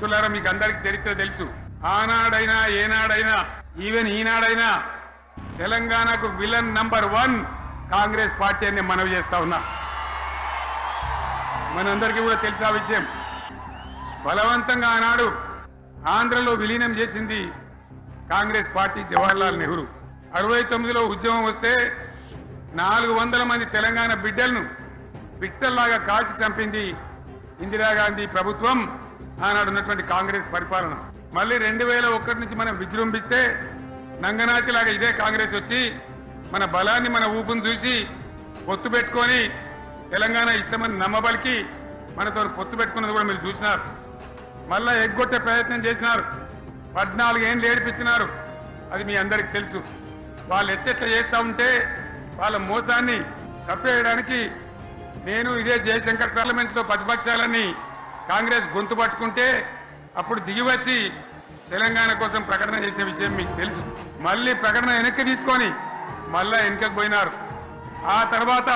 మిత్రులారా మీకు అందరికి చరిత్ర తెలుసు. ఆనాడైనా ఏనాడైనా ఈవెన్ ఈనాడైనా తెలంగాణకు villain number one Congress party అని మనవి చేస్తా ఉన్నా. మనందరికీ కూడా తెలుసు ఆ విషయం. బలవంతంగా ఆనాడు ఆంధ్రలో విలీనం చేసింది కాంగ్రెస్ పార్టీ జవహర్లాల్ నెహ్రూ. అరవై తొమ్మిదిలో ఉద్యమం వస్తే నాలుగు వందల మంది తెలంగాణ బిడ్డలను బిట్టల్లాగా కాల్చి చంపింది ఇందిరాగాంధీ ప్రభుత్వం. ఆనాడు ఉన్నటువంటి కాంగ్రెస్ పరిపాలన. మళ్ళీ రెండు వేల ఒకటి నుంచి మనం విజృంభిస్తే నంగనాచిలాగా ఇదే కాంగ్రెస్ వచ్చి మన బలాన్ని మన ఊపును చూసి పొత్తు పెట్టుకొని తెలంగాణ ఇస్తామని నమ్మబలికి మనతో పొత్తు పెట్టుకున్నది కూడా మీరు చూసినారు. మళ్ళా ఎగ్గొట్టే ప్రయత్నం చేసినారు. పద్నాలుగు ఏళ్ళు ఏడిపించినారు. అది మీ అందరికి తెలుసు. వాళ్ళు ఎట్టెట్లా చేస్తూ ఉంటే వాళ్ళ మోసాన్ని తప్పేయడానికి నేను ఇదే జయశంకర్ పార్లమెంట్లో ప్రతిపక్షాలని కాంగ్రెస్ గొంతు పట్టుకుంటే అప్పుడు దిగి వచ్చి తెలంగాణ కోసం ప్రకటన చేసిన విషయం మీకు తెలుసు. మళ్ళీ ప్రకటన వెనక్కి తీసుకొని మళ్ళా వెనకకు పోయినారు. ఆ తర్వాత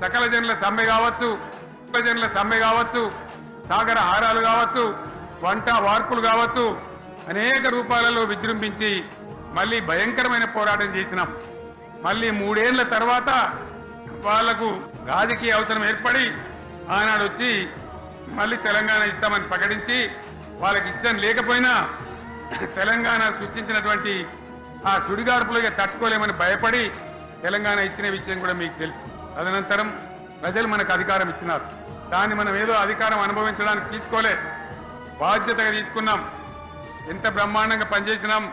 సకల జనుల సమ్మె కావచ్చు జనుల సమ్మె కావచ్చు సాగర హారాలు కావచ్చు వంట వార్పులు కావచ్చు అనేక రూపాలలో విజృంభించి మళ్ళీ భయంకరమైన పోరాటం చేసినాం. మళ్ళీ మూడేళ్ళ తర్వాత వాళ్ళకు రాజకీయ అవసరం ఏర్పడి ఆనాడు వచ్చి మళ్ళీ తెలంగాణ ఇస్తామని ప్రకటించి వాళ్ళకి ఇష్టం లేకపోయినా తెలంగాణ సృష్టించినటువంటి ఆ సుడిగాడుపులుగా తట్టుకోలేమని భయపడి తెలంగాణ ఇచ్చిన విషయం కూడా మీకు తెలుసు. తదనంతరం ప్రజలు మనకు అధికారం ఇచ్చినారు. దాన్ని మనం ఏదో అధికారం అనుభవించడానికి తీసుకోలే. బాధ్యతగా తీసుకున్నాం. ఎంత బ్రహ్మాండంగా పనిచేసినాం.